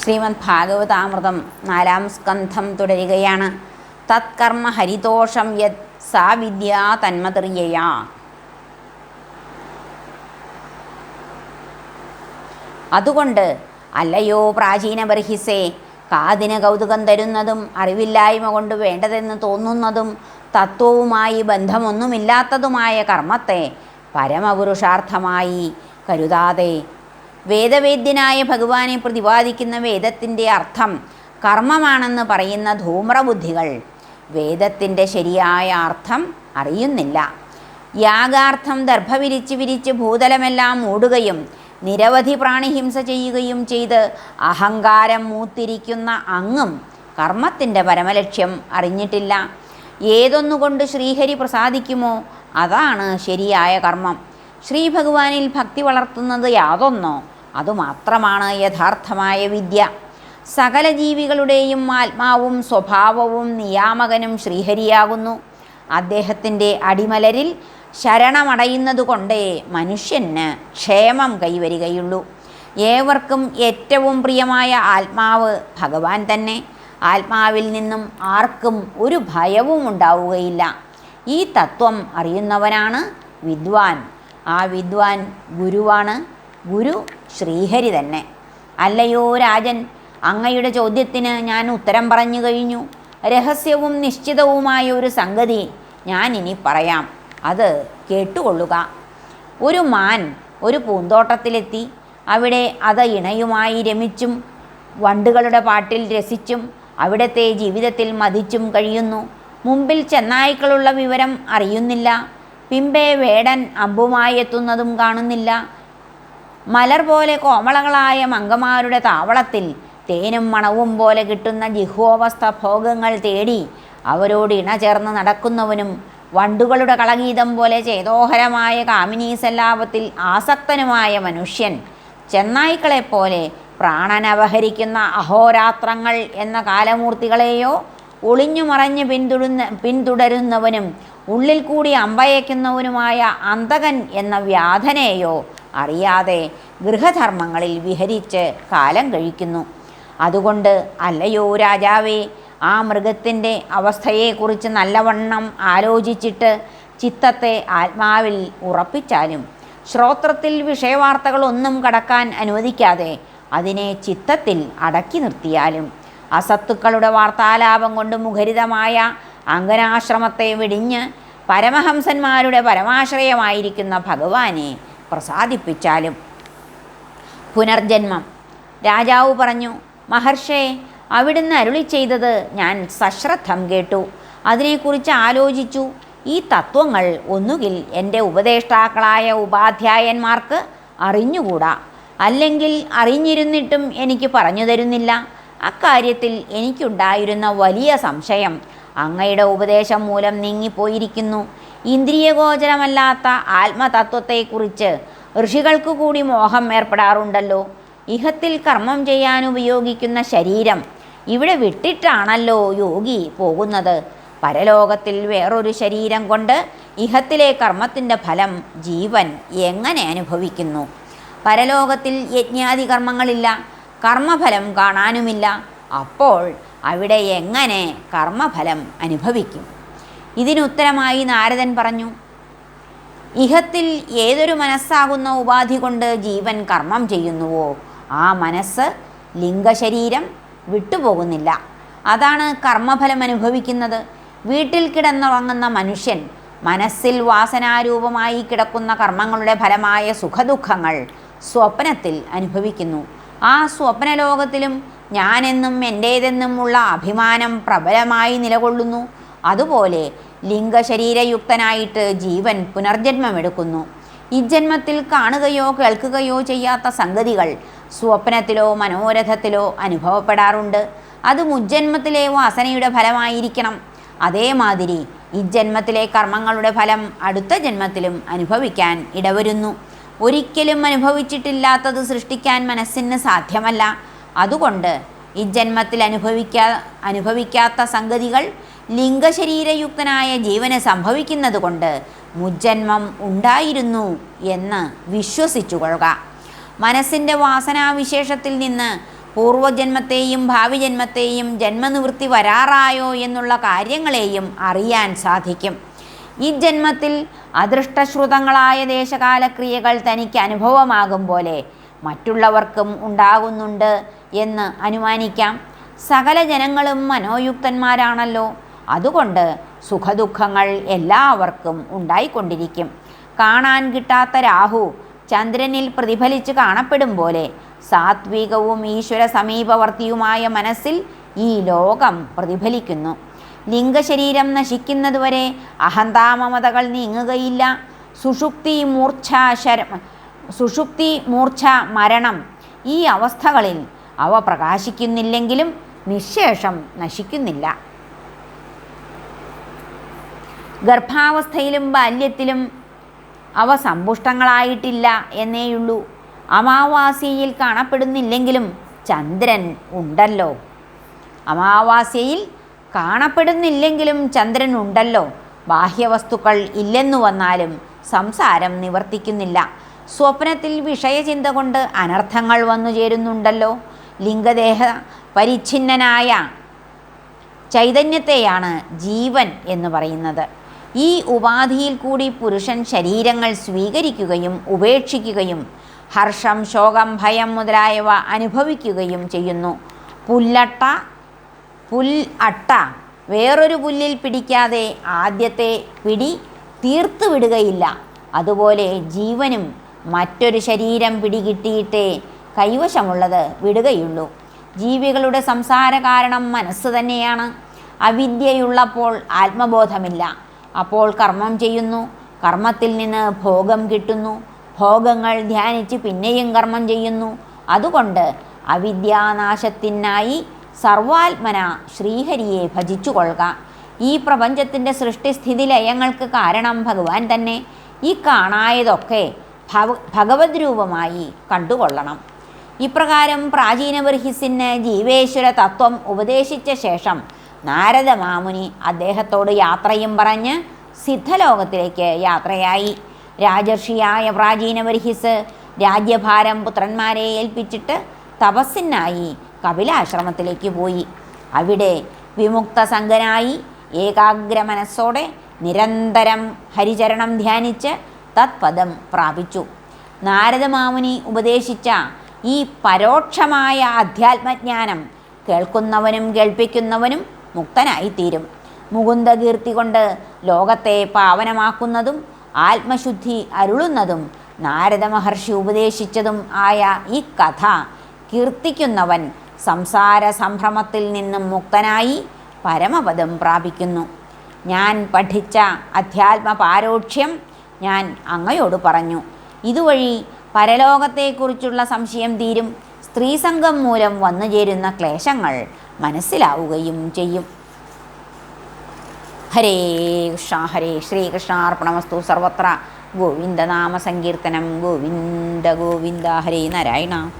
ശ്രീമദ് ഭാഗവതാമൃതം നാലാം സ്കന്ധം തുടരുകയാണ്. തത്കർമ്മ ഹരിതോഷം യത് സാ വിദ്യ അതുകൊണ്ട് അല്ലയോ പ്രാചീന ബർഹിസേ കാതിന് കൗതുകം തരുന്നതും അറിവില്ലായ്മ കൊണ്ട് വേണ്ടതെന്ന് തോന്നുന്നതും തത്വവുമായി ബന്ധമൊന്നുമില്ലാത്തതുമായ കർമ്മത്തെ പരമപുരുഷാർത്ഥമായി കരുതാതെ വേദവേദ്യനായ ഭഗവാനെ പ്രതിപാദിക്കുന്ന വേദത്തിന്റെ അർത്ഥം കർമ്മമാണെന്ന് പറയുന്ന ധൂമ്രബുദ്ധികൾ. വേദത്തിന്റെ ശരിയായ അർത്ഥം അറിയുന്നില്ല. യാഗാർത്ഥം ദർഭ വിരിച്ച് വിരിച്ച് ഭൂതലമെല്ലാം മൂടുകയും നിരവധി പ്രാണിഹിംസ ചെയ്യുകയും ചെയ്ത് അഹങ്കാരം മൂത്തിരിക്കുന്ന അങ്ങും കർമ്മത്തിന്റെ പരമലക്ഷ്യം അറിഞ്ഞിട്ടില്ല. ഏതൊന്നുകൊണ്ട് ശ്രീഹരി പ്രസാദിക്കുമോ? അതാണ് ശരിയായ കർമ്മം. ശ്രീ ഭഗവാനിൽ ഭക്തി വളർത്തുന്നത് യാതൊന്നോ? അതുമാത്രമാണ് യഥാർത്ഥമായ വിദ്യ. സകല ജീവികളുടെയും ആത്മാവും സ്വഭാവവും നിയാമകനും ശ്രീഹരിയാകുന്നു. അദ്ദേഹത്തിന്റെ അടിമലരിൽ ശരണമടയുന്നതുകൊണ്ടേ മനുഷ്യന് ക്ഷേമം കൈവരികയുള്ളൂ. ഏവർക്കും ഏറ്റവും പ്രിയമായ ആത്മാവ് ഭഗവാൻ തന്നെ. ആത്മാവിൽ നിന്നും ആർക്കും ഒരു ഭയവും ഉണ്ടാവുകയില്ല. ഈ തത്വം അറിയുന്നവനാണ് വിദ്വാൻ. ആ വിദ്വാൻ ഗുരുവാണ്. ഗുരു ശ്രീഹരി തന്നെ. അല്ലയോ രാജൻ അങ്ങയുടെ ചോദ്യത്തിന് ഞാൻ ഉത്തരം പറഞ്ഞു കഴിഞ്ഞു. രഹസ്യവും നിശ്ചിതവുമായ ഒരു സംഗതി ഞാൻ ഇനി പറയാം. അത് കേട്ടുകൊള്ളുക. ഒരു മാൻ ഒരു പൂന്തോട്ടത്തിലെത്തി. അവിടെ അത് ഇണയുമായി രമിച്ചും വണ്ടുകളുടെ പാട്ടിൽ രസിച്ചും അവിടത്തെ ജീവിതത്തിൽ മതിച്ചും കഴിയുന്നു. മുമ്പിൽ ചെന്നായ്ക്കളുള്ള വിവരം അറിയുന്നില്ല. പിമ്പെ വേടൻ അമ്പുമായി എത്തുന്നതും കാണുന്നില്ല. മലർ പോലെ കോമളകളായ മംഗമാരുടെ താവളത്തിൽ തേനും മണവും പോലെ കിട്ടുന്ന ജിഹ്വോവസ്ഥ ഭോഗങ്ങൾ തേടി അവരോട് ഇണചേർന്ന് നടക്കുന്നവനും വണ്ടുകളുടെ കളഗീതം പോലെ ചേതോഹരമായ കാമിനീസല്ലാപത്തിൽ ആസക്തനുമായ മനുഷ്യൻ ചെന്നായ്ക്കളെപ്പോലെ പ്രാണനപഹരിക്കുന്ന അഹോരാത്രങ്ങൾ എന്ന കാലമൂർത്തികളെയോ ഒളിഞ്ഞു മറഞ്ഞ് പിന്തുടരുന്ന പിന്തുടരുന്നവനും ഉള്ളിൽ കൂടി അമ്പയക്കുന്നവനുമായ അന്തകൻ എന്ന വ്യാധനെയോ അറിയാതെ ഗൃഹധർമ്മങ്ങളിൽ വിഹരിച്ച് കാലം കഴിക്കുന്നു. അതുകൊണ്ട് അല്ലയോ രാജാവേ ആ മൃഗത്തിന്റെ അവസ്ഥയെക്കുറിച്ച് നല്ലവണ്ണം ആലോചിച്ചിട്ട് ചിത്തത്തെ ആത്മാവിൽ ഉറപ്പിച്ചാലും ശ്രോത്രത്തിൽ വിഷയവാർത്തകളൊന്നും കടക്കാൻ അനുവദിക്കാതെ അതിനെ ചിത്തത്തിൽ അടക്കി നിർത്തിയാലും അസത്തുക്കളുടെ വാർത്താലാപം കൊണ്ട് മുഖരിതമായ അങ്കനാശ്രമത്തെ വെടിഞ്ഞ് പരമഹംസന്മാരുടെ പരമാശ്രയമായിരിക്കുന്ന ഭഗവാനെ പ്രസാദിപ്പിച്ചാലും. പുനർജന്മം. രാജാവ് പറഞ്ഞു മഹർഷേ അവിടുന്ന് അരുളി ചെയ്തത് ഞാൻ സശ്രദ്ധം കേട്ടു. അതിനെക്കുറിച്ച് ആലോചിച്ചു. ഈ തത്വങ്ങൾ ഒന്നുകിൽ എന്റെ ഉപദേഷ്ടാക്കളായ ഉപാധ്യായന്മാർക്ക് അറിഞ്ഞുകൂടാ. അല്ലെങ്കിൽ അറിഞ്ഞിരുന്നിട്ടും എനിക്ക് പറഞ്ഞു തരുന്നില്ല. അക്കാര്യത്തിൽ എനിക്കുണ്ടായിരുന്ന വലിയ സംശയം അങ്ങയുടെ ഉപദേശം മൂലം നീങ്ങിപ്പോയിരിക്കുന്നു. ഇന്ദ്രിയഗോചരമല്ലാത്ത ആത്മതത്വത്തെക്കുറിച്ച് ഋഷികൾക്ക് കൂടി മോഹം ഏർപ്പെടാറുണ്ടല്ലോ. ഇഹത്തിൽ കർമ്മം ചെയ്യാൻ ഉപയോഗിക്കുന്ന ശരീരം ഇവിടെ വിട്ടിട്ടാണല്ലോ യോഗി പോകുന്നത്. പരലോകത്തിൽ വേറൊരു ശരീരം കൊണ്ട് ഇഹത്തിലെ കർമ്മത്തിന്റെ ഫലം ജീവൻ എങ്ങനെ അനുഭവിക്കുന്നു? പരലോകത്തിൽ യജ്ഞാതി കർമ്മങ്ങളില്ല കർമ്മഫലം കാണാനുമില്ല. അപ്പോൾ അവിടെ എങ്ങനെ കർമ്മഫലം അനുഭവിക്കും? ഇതിനുത്തരമായി നാരദൻ പറഞ്ഞു ഇഹത്തിൽ ഏതൊരു മനസ്സാകുന്ന ഉപാധി കൊണ്ട് ജീവൻ കർമ്മം ചെയ്യുന്നുവോ? ആ മനസ്സ് ലിംഗശരീരം വിട്ടുപോകുന്നില്ല. അതാണ് കർമ്മഫലം അനുഭവിക്കുന്നത്. വീട്ടിൽ കിടന്നുറങ്ങുന്ന മനുഷ്യൻ മനസ്സിൽ വാസനാരൂപമായി കിടക്കുന്ന കർമ്മങ്ങളുടെ ഫലമായ സുഖദുഃഖങ്ങൾ സ്വപ്നത്തിൽ അനുഭവിക്കുന്നു. ആ സ്വപ്നലോകത്തിലും ഞാനെന്നും എന്റേതെന്നുമുള്ള അഭിമാനം പ്രബലമായി നിലകൊള്ളുന്നു. അതുപോലെ ലിംഗശരീരയുക്തനായിട്ട് ജീവൻ പുനർജന്മമെടുക്കുന്നു. ഇജന്മത്തിൽ കാണുകയോ കേൾക്കുകയോ ചെയ്യാത്ത സംഗതികൾ സ്വപ്നത്തിലോ മനോരഥത്തിലോ അനുഭവപ്പെടാറുണ്ട്. അത് മുജ്ജന്മത്തിലെ വാസനയുടെ ഫലമായിരിക്കണം. അതേമാതിരി ഇജന്മത്തിലെ കർമ്മങ്ങളുടെ ഫലം അടുത്ത ജന്മത്തിലും അനുഭവിക്കാൻ ഇടവരുന്നു. ഒരിക്കലും അനുഭവിച്ചിട്ടില്ലാത്തത് സൃഷ്ടിക്കാൻ മനസ്സിന് സാധ്യമല്ല. അതുകൊണ്ട് ഇജ്ജന്മത്തിൽ അനുഭവിക്കാ അനുഭവിക്കാത്ത സംഗതികൾ ലിംഗശരീരയുക്തനായ ജീവന് സംഭവിക്കുന്നത് കൊണ്ട് മുജ്ജന്മം ഉണ്ടായിരുന്നു എന്ന് വിശ്വസിച്ചു കൊള്ളുക മനസ്സിന്റെ വാസനാവിശേഷത്തിൽ നിന്ന് പൂർവജന്മത്തെയും ഭാവി ജന്മത്തെയും ജന്മനിവൃത്തി വരാറായോ എന്നുള്ള കാര്യങ്ങളെയും അറിയാൻ സാധിക്കും. ഈ ജന്മത്തിൽ അദൃഷ്ടശ്രുതങ്ങളായ ദേശകാലക്രിയകൾ തനിക്ക് അനുഭവമാകും പോലെ മറ്റുള്ളവർക്കും ഉണ്ടാകുന്നുണ്ട് എന്ന് അനുമാനിക്കാം. സകല ജനങ്ങളും മനോയുക്തന്മാരാണല്ലോ. അതുകൊണ്ട് സുഖദുഃഖങ്ങൾ എല്ലാവർക്കും ഉണ്ടായിക്കൊണ്ടിരിക്കും. കാണാൻ കിട്ടാത്ത രാഹു ചന്ദ്രനിൽ പ്രതിഫലിച്ച് കാണപ്പെടും പോലെ സാത്വികവും ഈശ്വര സമീപവർത്തിയുമായ മനസ്സിൽ ഈ ലോകം പ്രതിഫലിക്കുന്നു. ലിംഗശരീരം നശിക്കുന്നതുവരെ അഹന്താമമതകൾ നീങ്ങുകയില്ല. സുഷുപ്തി മൂർച്ഛ ശര സുഷുപ്തി മൂർച്ഛ മരണം ഈ അവസ്ഥകളിൽ അവ പ്രകാശിക്കുന്നില്ലെങ്കിലും നിശേഷം നശിക്കുന്നില്ല. ഗർഭാവസ്ഥയിലും ബാല്യത്തിലും അവ സമ്പുഷ്ടങ്ങളായിട്ടില്ല എന്നേയുള്ളൂ. അമാവാസ്യയിൽ കാണപ്പെടുന്നില്ലെങ്കിലും ചന്ദ്രൻ ഉണ്ടല്ലോ. അമാവാസ്യയിൽ കാണപ്പെടുന്നില്ലെങ്കിലും ചന്ദ്രൻ ഉണ്ടല്ലോ. ബാഹ്യവസ്തുക്കൾ ഇല്ലെന്നു വന്നാലും സംസാരം നിവർത്തിക്കുന്നില്ല. സ്വപ്നത്തിൽ വിഷയചിന്ത കൊണ്ട് അനർത്ഥങ്ങൾ വന്നു ചേരുന്നുണ്ടല്ലോ. ലിംഗദേഹ പരിച്ഛിന്നനായ ചൈതന്യത്തെയാണ് ജീവൻ എന്ന് പറയുന്നത്. ഈ ഉപാധിയിൽ കൂടി പുരുഷൻ ശരീരങ്ങൾ സ്വീകരിക്കുകയും ഉപേക്ഷിക്കുകയും ഹർഷം ശോകം ഭയം മുതലായവ അനുഭവിക്കുകയും ചെയ്യുന്നു. പുല്ലട്ട പുൽ അട്ട വേറൊരു പുല്ലിൽ പിടിക്കാതെ ആദ്യത്തെ പിടി തീർത്തു വിടുകയില്ല. അതുപോലെ ജീവനും മറ്റൊരു ശരീരം പിടികിട്ടിയിട്ടേ കൈവശമുള്ളത് വിടുകയുള്ളൂ. ജീവികളുടെ സംസാര കാരണം മനസ്സ് തന്നെയാണ്. അവിദ്യയുള്ളപ്പോൾ ആത്മബോധമില്ല. അപ്പോൾ കർമ്മം ചെയ്യുന്നു. കർമ്മത്തിൽ നിന്ന് ഭോഗം കിട്ടുന്നു. ഭോഗങ്ങൾ ധ്യാനിച്ച് പിന്നെയും കർമ്മം ചെയ്യുന്നു. അതുകൊണ്ട് അവിദ്യാനാശത്തിനായി സർവാത്മന ശ്രീഹരിയെ ഭജിച്ചു കൊള്ളുക ഈ പ്രപഞ്ചത്തിന്റെ സൃഷ്ടിസ്ഥിതി ലയങ്ങൾക്ക് കാരണം ഭഗവാൻ തന്നെ. ഈ കാണായതൊക്കെ ഭവ ഭഗവത് രൂപമായി കണ്ടുകൊള്ളണം. ഇപ്രകാരം പ്രാചീന ബർഹിസിന് ജീവേശ്വര തത്വം ഉപദേശിച്ച ശേഷം നാരദ മാമുനി അദ്ദേഹത്തോട് യാത്രയും പറഞ്ഞ് സിദ്ധലോകത്തിലേക്ക് യാത്രയായി. രാജർഷിയായ പ്രാചീന വരിഹിസ് രാജ്യഭാരം പുത്രന്മാരെ ഏൽപ്പിച്ചിട്ട് തപസ്സിനായി കപിലാശ്രമത്തിലേക്ക് പോയി. അവിടെ വിമുക്ത സംഘനായി ഏകാഗ്ര മനസ്സോടെ നിരന്തരം ഹരിചരണം ധ്യാനിച്ച് തത്പദം പ്രാപിച്ചു. നാരദമാമുനി ഉപദേശിച്ച ഈ പരോക്ഷമായ അധ്യാത്മജ്ഞാനം കേൾക്കുന്നവനും കേൾപ്പിക്കുന്നവനും മുക്തനായിത്തീരും. മുകുന്ദകീർത്തി കൊണ്ട് ലോകത്തെ പാവനമാക്കുന്നതും ആത്മശുദ്ധി അരുളുന്നതും നാരദ മഹർഷി ഉപദേശിച്ചതും ആയ ഈ കഥ കീർത്തിക്കുന്നവൻ സംസാര സംഭ്രമത്തിൽ നിന്നും മുക്തനായി പരമപദം പ്രാപിക്കുന്നു. ഞാൻ പഠിച്ച അധ്യാത്മ പാരോക്ഷ്യം ഞാൻ അങ്ങയോട് പറഞ്ഞു. ഇതുവഴി പരലോകത്തെക്കുറിച്ചുള്ള സംശയം തീരും. സ്ത്രീസംഘം മൂലം വന്നു ചേരുന്ന ക്ലേശങ്ങൾ മനസ്സിലാവുകയും ചെയ്യും. ഹരേ കൃഷ്ണ ഹരേ ശ്രീകൃഷ്ണാർപ്പണമസ്തു സർവത്ര. ഗോവിന്ദനാമ സങ്കീർത്തനം. ഗോവിന്ദ ഗോവിന്ദ ഹരേ നാരായണ.